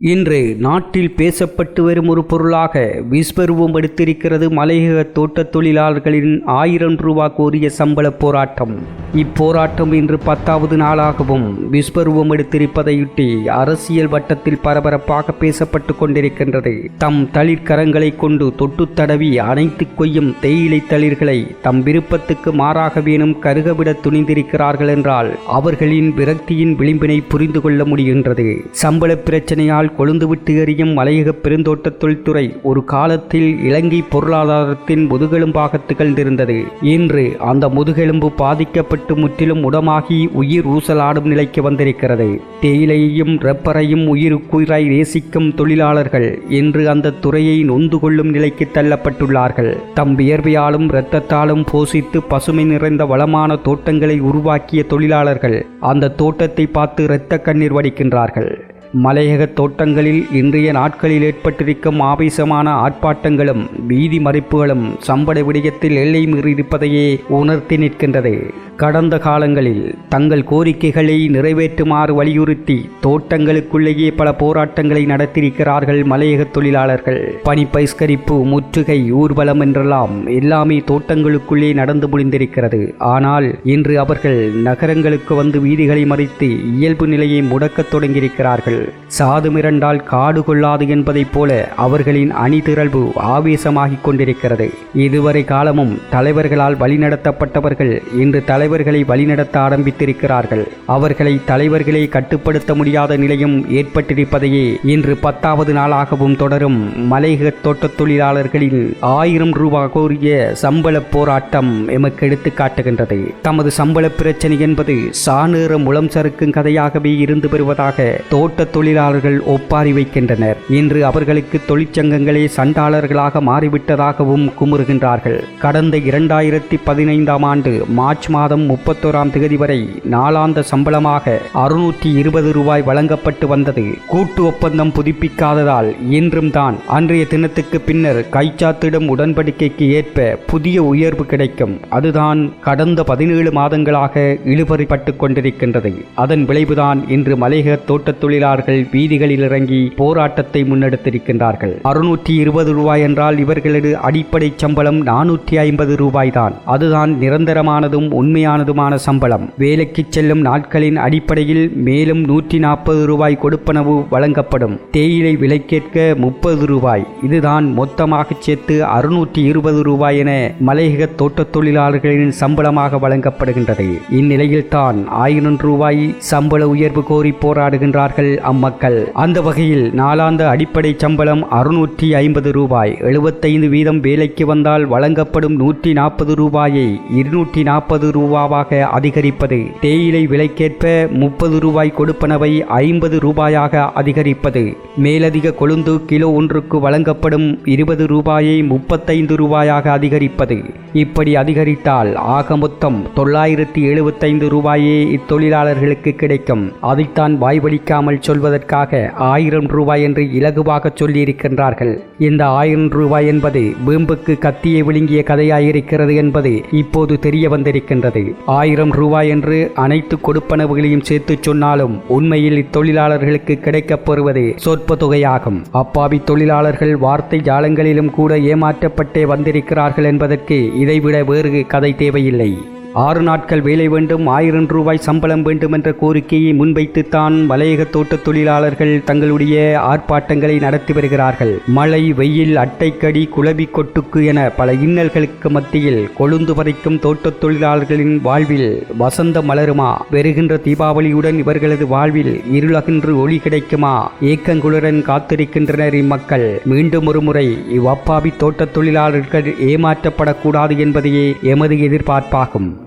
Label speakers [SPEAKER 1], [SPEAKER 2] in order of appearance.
[SPEAKER 1] இன்று நாட்டில் பேசப்பட்டு வரும் ஒரு பொருளாக விஸ்வரூபம் எடுத்திருக்கிறது மலையக தோட்ட தொழிலாளர்களின் ஆயிரம் ரூபா கோரிய சம்பள போராட்டம். இப்போராட்டம் இன்று பத்தாவது நாளாகவும் விஸ்வரூபம் எடுத்திருப்பதையொட்டி அரசியல் வட்டத்தில் பரபரப்பாக பேசப்பட்டு கொண்டிருக்கின்றது. தம் தளிர்கரங்களை கொண்டு தொட்டு தடவி அனைத்து கொய்யும் தேயிலை தளிர்களை தம் விருப்பத்துக்கு மாறாக வேணும் கருகவிட துணிந்திருக்கிறார்கள் என்றால் அவர்களின் விரக்தியின் விளிம்பினை புரிந்து கொள்ள முடிகின்றது. சம்பள பிரச்சனையால் கொழுந்துவிட்டு எறியும் மலையக பெருந்தோட்ட தொழில்துறை ஒரு காலத்தில் இலங்கை பொருளாதாரத்தின் முதுகெலும்பாக திகழ்ந்திருந்தது இன்று அந்த முதுகெலும்பு பாதிக்கப்பட்டு முற்றிலும் உடமாகி உயிர் ஊசலாடும் நிலைக்கு வந்திருக்கிறது. தேயிலையையும் ரப்பரையும் உயிருக்குயிராய் நேசிக்கும் தொழிலாளர்கள் இன்று அந்த துறையை நொந்து கொள்ளும் நிலைக்கு தள்ளப்பட்டுள்ளார்கள். தம் வியர்வையாலும் இரத்தத்தாலும் போஷித்து பசுமை நிறைந்த வளமான தோட்டங்களை உருவாக்கிய தொழிலாளர்கள் அந்த தோட்டத்தை பார்த்து இரத்த கண்ணீர் வடிக்கின்றார்கள். மலையக தோட்டங்களில் இன்றைய நாட்களில் ஏற்பட்டிருக்கும் ஆவேசமான ஆர்ப்பாட்டங்களும் வீதி மறிப்புகளும் சம்பட விடயத்தில் எல்லை மீறியிருப்பதையே உணர்த்தி நிற்கின்றது. கடந்த காலங்களில் தங்கள் கோரிக்கைகளை நிறைவேற்றுமாறு வலியுறுத்தி தோட்டங்களுக்குள்ளேயே பல போராட்டங்களை நடத்தியிருக்கிறார்கள் மலையக தொழிலாளர்கள். பனி பைஸ்கரிப்பு முற்றுகை ஊர்வலம் என்றெல்லாம் எல்லாமே தோட்டங்களுக்குள்ளே நடந்து முடிந்திருக்கிறது. ஆனால் இன்று அவர்கள் நகரங்களுக்கு வந்து வீதிகளை மறித்து இயல்பு நிலையை முடக்கத் தொடங்கியிருக்கிறார்கள். சாது மிரண்டால் காடு கொள்ளாது என்பதைப் போல அவர்களின் அணிதிரள்வு ஆவேசமாகிக் கொண்டிருக்கிறது. இதுவரை காலமும் தலைவர்களால் வழிநடத்தப்பட்டவர்கள் இன்று தலை தலைவர்களை வழிநடத்த ஆரம்பித்திருக்கிறார்கள். அவர்களை தலைவர்களே கட்டுப்படுத்த முடியாத நிலையும் ஏற்பட்டிருப்பதையே இன்று பத்தாவது நாளாகவும் தொடரும் மலையக தோட்டத் தொழிலாளர்களின் ஆயிரம் ரூபாய் கோரிய சம்பள போராட்டம் எமக்கு எடுத்து காட்டுகின்றது. தமது சம்பள பிரச்சனை என்பது சாணேற முளம் சறுக்கும் கதையாகவே இருந்து வருவதாக தோட்ட தொழிலாளர்கள் ஒப்பாரி வைக்கின்றனர். இன்று அவர்களுக்கு தொழிற்சங்கங்களே சண்டாளர்களாக மாறிவிட்டதாகவும் குமுறுகின்றார்கள். கடந்த இரண்டாயிரத்தி பதினைந்தாம் ஆண்டு மார்ச் மாதம் முப்பத்தோராம் தேதி வரை நாளாந்த சம்பளமாக அறுநூற்றி இருபது ரூபாய் வழங்கப்பட்டு வந்தது. கூட்டு ஒப்பந்தம் புதுப்பிக்காததால் இன்றும் தான் அன்றைய தினத்துக்கு பின்னர் கைச்சாத்திடும் உடன்படிக்கைக்கு ஏற்ப புதிய உயர்வு கிடைக்கும். அதுதான் கடந்த பதினேழு மாதங்களாக இழுபறிப்பட்டு கொண்டிருக்கின்றது. அதன் விளைவுதான் இன்று மலையக தோட்டத் தொழிலாளர்கள் வீதிகளில் இறங்கி போராட்டத்தை முன்னெடுத்திருக்கின்றார்கள். அறுநூற்றி இருபது ரூபாய் என்றால் இவர்களது அடிப்படை சம்பளம் நானூற்றி ஐம்பது ரூபாய் தான் அதுதான் நிரந்தரமானதும் கடுமையானதுமான சம்பளம். வேலைக்கு செல்லும் நாட்களின் அடிப்படையில் மேலும் நூற்றி நாற்பது ரூபாய் கொடுப்பனவு வழங்கப்படும். தேயிலை விலை கேட்க முப்பது ரூபாய். இதுதான் மொத்தமாக சேர்த்து அறுநூற்றி இருபது ரூபாய் என மலையக தோட்ட தொழிலாளர்களின் சம்பளமாக வழங்கப்படுகின்றது. இந்நிலையில் தான் ஆயிரம் ரூபாய் சம்பள உயர்வு கோரி போராடுகின்றார்கள் அம்மக்கள். அந்த வகையில் நாளாந்த அடிப்படை சம்பளம் அறுநூற்றி ஐம்பது ரூபாய். எழுபத்தைந்து வீதம் வேலைக்கு வந்தால் வழங்கப்படும் நூற்றி நாற்பது ரூபாயை இருநூற்றி நாற்பது ரூபாய் ரூபாவாக அதிகரிப்பது. தேயிலை விலைக்கேற்ப முப்பது ரூபாய் கொடுப்பனவை ஐம்பது ரூபாயாக அதிகரிப்பது. மேலதிக கொழுந்து கிலோ ஒன்றுக்கு வழங்கப்படும் இருபது ரூபாயை முப்பத்தைந்து ரூபாயாக அதிகரிப்பது. இப்படி அதிகரித்தால் ஆக மொத்தம் தொள்ளாயிரத்தி எழுபத்தைந்து ரூபாயே இத்தொழிலாளர்களுக்கு கிடைக்கும். அதைத்தான் வாய்வழிக்காமல் சொல்வதற்காக ஆயிரம் ரூபாய் என்று இலகுவாக சொல்லியிருக்கின்றார்கள். இந்த ஆயிரம் ரூபாய் என்பது வீம்புக்கு கத்தியை விழுங்கிய கதையாயிருக்கிறது என்பது இப்போது தெரிய வந்திருக்கின்றது. ஆயிரம் ரூபாய் என்று அனைத்து கொடுப்பனவுகளையும் சேர்த்து சொன்னாலும் உண்மையில் இத்தொழிலாளர்களுக்கு கிடைக்கப் பெறுவது சொற்ப தொகையாகும் அப்பாவி தொழிலாளர்கள் வார்த்தை ஜாலங்களிலும் கூட ஏமாற்றப்பட்டே வந்திருக்கிறார்கள் என்பதற்கு இதைவிட வேறு கதை தேவையில்லை. ஆறு நாட்கள் வேலை வேண்டும் ஆயிரம் ரூபாய் சம்பளம் வேண்டும் என்ற கோரிக்கையை முன்வைத்துத்தான் மலையக தோட்ட தொழிலாளர்கள் தங்களுடைய ஆர்ப்பாட்டங்களை நடத்தி வருகிறார்கள். மழை வெயில் அட்டைக்கடி குளவி கொட்டுக்கு என பல இன்னல்களுக்கு மத்தியில் கொழுந்து பறிக்கும் தோட்ட தொழிலாளர்களின் வாழ்வில் வசந்த மலருமா? வருகின்ற தீபாவளியுடன் இவர்களது வாழ்வில் இருளகின்று ஒளி கிடைக்குமா? ஏக்கங்குளுடன் காத்திருக்கின்றனர் இம்மக்கள். மீண்டும் ஒரு முறை இவ்வப்பாவி தோட்டத் தொழிலாளர்கள் ஏமாற்றப்படக்கூடாது என்பதையே எமது எதிர்பார்ப்பாகும்.